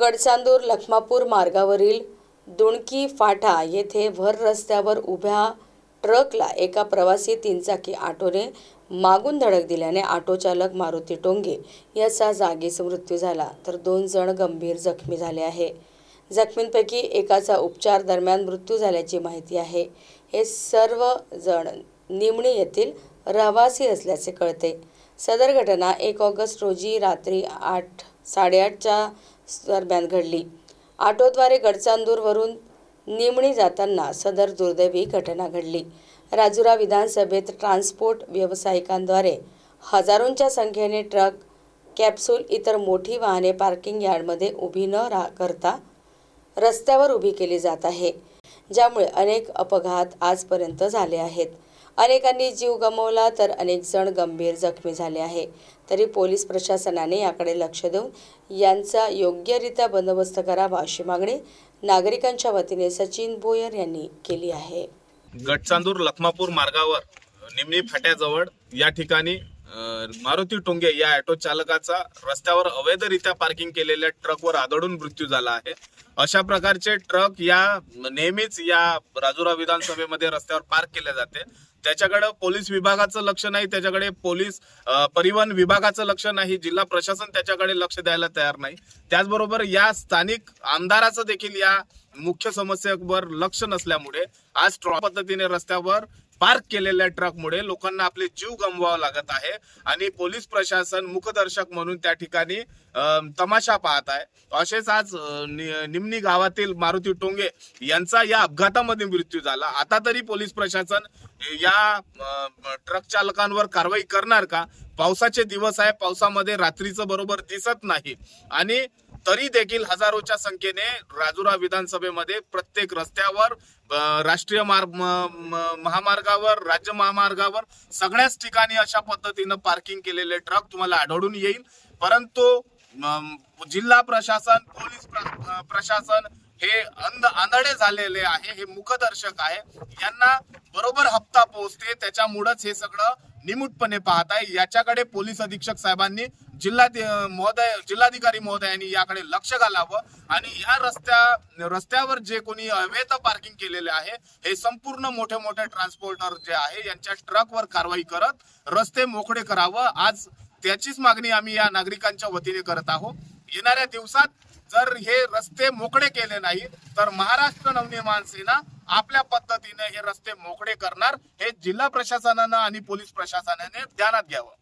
गडचांदूर लखमापूर मार्गावरील दुणकी फाटा येथे भर रस्त्यावर उभ्या ट्रकला एका प्रवासी तीनचाकी ऑटोने मागून धडक दिल्याने ऑटो चालक मारुती टोंगे याचा जागीच मृत्यू झाला. तर दोन जण गंभीर जखमी झाले आहे. जखमींपैकी एकाचा उपचार दरम्यान मृत्यू झाल्याची माहिती आहे. हे सर्व जण निमणी येथील रहिवासी असल्याचे कळते. सदर घटना एक ऑगस्ट रोजी रात्री आठ साडेआठच्या दरम्यान घडली. ऑटोद्वारे गडचांदूरवरून निमणी जाताना सदर दुर्दैवी घटना घडली. राजुरा विधानसभेत ट्रान्सपोर्ट व्यावसायिकांद्वारे हजारोंच्या संख्येने ट्रक कॅप्सूल इतर मोठी वाहने पार्किंग यार्डमध्ये उभी न रा करता रस्त्यावर उभी केली जात आहे ज्यामुळे अनेक अपघात आजपर्यंत झाले आहेत. अनेकांनी जीव गमावला तर अनेक जण गंभीर जखमी झाले आहे. तरी पोलीस प्रशासनाने याकडे लक्ष देऊन यांचा योग्यरित्या बंदोबस्त करावा अशी मागणी नागरिकांच्या वतीने सचिन भोयर यांनी केली आहे. गटचांदूर लखमापूर मार्गावर निमणी फाट्याजवळ या ठिकाणी मारुती टोंगे या ऑटो चालकाचा रस्त्यावर अवैधरित्या पार्किंग केलेल्या ट्रकवर आदळून मृत्यू झाला आहे. अशा प्रकारचे ट्रक या नेहमीच या राजुरा विधानसभेमध्ये रस्त्यावर पार्क केले जाते. त्याच्याकडे पोलीस विभागाचं लक्ष नाही त्याच्याकडे पोलीस परिवहन विभागाचं लक्ष नाही जिल्हा प्रशासन त्याच्याकडे लक्ष द्यायला तयार नाही. त्याचबरोबर या स्थानिक आमदाराचं देखील या मुख्य समस्येवर लक्ष नसल्यामुळे आज ट्रॉ पद्धतीने रस्त्यावर पार्क केलेल्या ट्रकमुळे लोकांना आपले जीव गमवावा लागत आहे आणि पोलीस प्रशासन मुखदर्शक म्हणून त्या ठिकाणी तमाशा पाहत आहे. असेच आज नि- निमणी गावातील मारुती टोंगे यांचा या अपघातामध्ये मृत्यू झाला. आता तरी पोलीस प्रशासन या ट्रक चालकांवर कारवाई करणार का? पावसाचे दिवस आहे. पावसामध्ये रात्रीचं बरोबर दिसत नाही. आणि तरी देखील हजारोच्या संख्येने राजुरा विधानसभेमध्ये प्रत्येक रस्त्यावर राष्ट्रीय मार्ग म- महामार्गावर राज्य महामार्गावर सगळ्याच ठिकाणी अशा पद्धतीनं पार्किंग केलेले ट्रक तुम्हाला आढळून येईल. परंतु जिल्हा प्रशासन पोलीस प्र- प्रशासन हे अंध आंधळे झालेले आहे हे मुखदर्शक आहे. यांना बरोबर हप्ता पोहोचते त्याच्यामुळेच हे सगळं निमूटपणे पाहत आहे. याच्याकडे पोलीस अधीक्षक साहेबांनी जिल्हा महोदय जिल्हाधिकारी महोदयांनी याकडे लक्ष घालावं आणि या रस्त्या रस्त्यावर जे कोणी अवैध पार्किंग केलेले आहे हे संपूर्ण मोठे मोठे ट्रान्सपोर्टर जे आहे यांच्या ट्रकवर कारवाई करत रस्ते मोकळे करावं. आज त्याचीच मागणी आम्ही या नागरिकांच्या वतीने करत आहोत. येणाऱ्या दिवसात जर हे रस्ते मोकळे केले नाही तर महाराष्ट्र नवनिर्माण सेना आपल्या पद्धतीने हे रस्ते मोकळे करणार. हे जिल्हा प्रशासनानं आणि पोलीस प्रशासनाने ध्यानात घ्यावं.